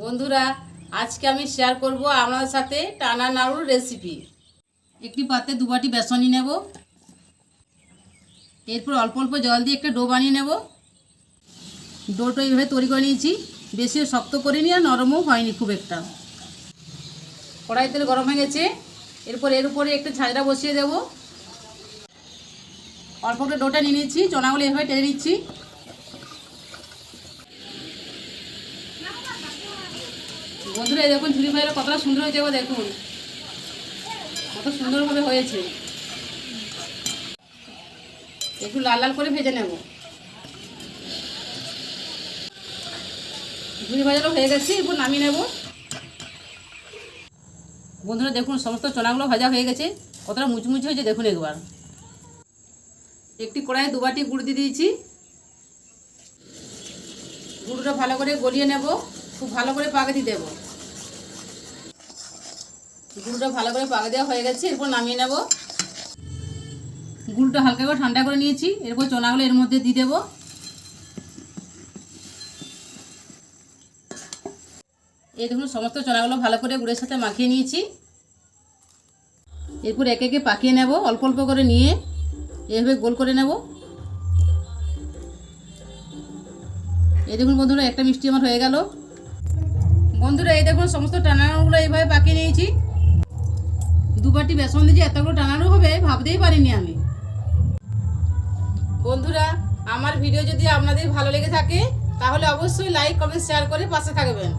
বন্ধুরা, আজকে আমি শেয়ার করব আপনাদের সাথে টানা নাড়ুর রেসিপি একটি পাত্রে দু বাটি বেসন নিয়ে নেব। এরপর অল্প অল্প জল দিয়ে একটা ডো বানিয়ে নেব। ডোটা এইভাবে তৈরি করে নিয়েছি। বেশি শক্ত করিনি আর নরমও হয়নি খুব একটা। কড়াই তেল গরম হয়ে গেছে। এরপর এর উপরে একটু ঝাঁঝরা বসিয়ে দেব। অল্প করে ডোটা নিয়ে নিচ্ছি চনাগুলো এভাবে টেনে নিচ্ছি। বন্ধুরা দেখুন ঝুড়ি ভাইয়ের কতটা সুন্দর হয়েছে দেখুন। কত সুন্দরভাবে হয়েছে। একটু লাল লাল করে ভেজে নেব। ঝুড়ি ভাজারও হয়ে গেছে, এরপর নামিয়ে নেব। বন্ধুরা, দেখুন, সমস্ত চনাগুলো ভাজা হয়ে গেছে। কতটা মুচমুচে হয়েছে, দেখুন একবার। একটি কড়াইয়ে দু বাটি গুড় দিয়ে দিয়েছি। গুঁড়োটা ভালো করে গলিয়ে নেব। খুব ভালো করে পাকে দিয়ে দেবো। গুঁড়োটা ভালো করে পাকে দেওয়া হয়ে গেছে, এরপর নামিয়ে নেব। গুড়টা হালকা করে ঠান্ডা করে নিয়েছি, এরপর চনাগুলো এর মধ্যে দিয়ে দেবো। এই দেখুন, সমস্ত চনাগুলো ভালো করে গুড়ের সাথে মাখিয়ে নিয়েছি। এরপর একে একে পাকিয়ে নেব, অল্প অল্প করে নিয়ে এভাবে গোল করে নেব। এই দেখুন বন্ধুরা, একটা মিষ্টি আমার হয়ে গেল। বন্ধুরা, এই দেখুন, সমস্ত টানানোগুলো এইভাবে পাকিয়ে নিয়েছি। দু বাটি বেসন দিয়ে এতগুলো টানানো হবে, ভাবতেই পারিনি আমি। বন্ধুরা, আমার ভিডিও যদি আপনাদের ভালো লেগে থাকে, তাহলে অবশ্যই লাইক কমেন্ট শেয়ার করে পাশে থাকবেন।